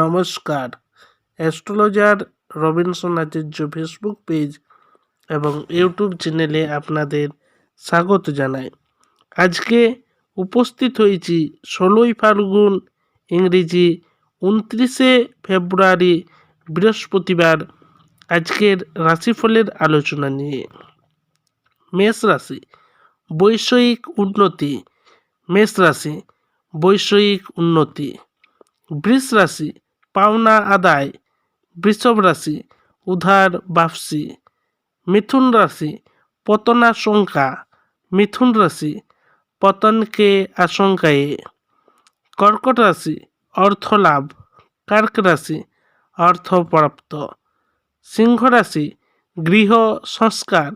নমস্কার। Astrologer Robinson Acharya Facebook page এবং YouTube চ্যানেলে আপনাদের স্বাগত জানাই। আজকে উপস্থিত হয়েছি ষোলোই ফাল্গুন, ইংরেজি উনত্রিশে ফেব্রুয়ারি, বৃহস্পতিবার। আজকের রাশিফলের আলোচনা নিয়ে। মেষ রাশি বৈষয়িক উন্নতি। মেষ রাশি বৈষয়িক উন্নতি। বৃষ রাশি পাওনা আদায়, বৃষভ রাশি, উধার বাপসি, মিথুন রাশি পতনাশঙ্কা মিথুন রাশি, পতনকে আশঙ্কায়। কর্কট রাশি অর্থ লাভ কার্ক রাশি অর্থ প্রাপ্ত সিংহ রাশি, গৃহ সংস্কার।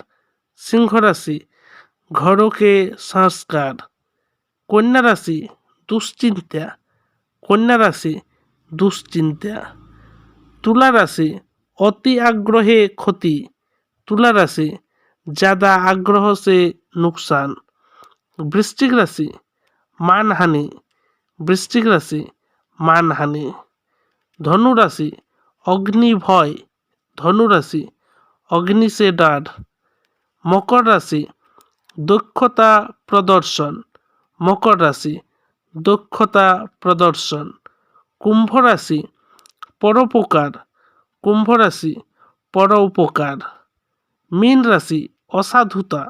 সিংহ রাশি, ঘরকে সংস্কার। কন্যা রাশি, দুশ্চিন্তা। কন্যা রাশি দুশ্চিন্তা তুলা রাশি অতি আগ্রহে ক্ষতি তুলা রাশি ज़्यादा आग्रह से नुकसान वृश्चिक राशि मानहानि वृश्चिक राशि मानहानि धनु राशि अग्नि भय धनु राशि अग्नि से डर मकर राशि দক্ষতা প্রদর্শন মকর রাশি দক্ষতা প্রদর্শন কুম্ভ রাশি পরোপকার। কুম্ভ রাশি পর উপকার মীন রাশি অসাধুতা।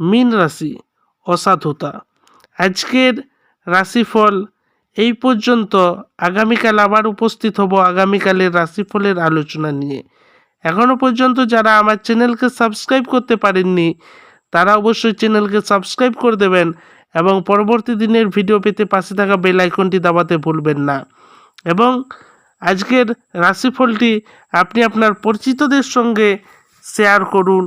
মীন রাশি অসাধুতা। আজকের রাশিফল এই পর্যন্ত। আগামীকাল আবার উপস্থিত হব আগামীকালের রাশিফলের আলোচনা নিয়ে। এখনও পর্যন্ত যারা আমার চ্যানেলকে সাবস্ক্রাইব করতে পারেননি, তারা অবশ্যই চ্যানেলকে সাবস্ক্রাইব করে দেবেন এবং পরবর্তী দিনের ভিডিও পেতে পাশে থাকা বেল আইকনটি দাবাতে ভুলবেন না। এবং আজকের রাশিফলটি আপনি আপনার পরিচিতদের সঙ্গে শেয়ার করুন।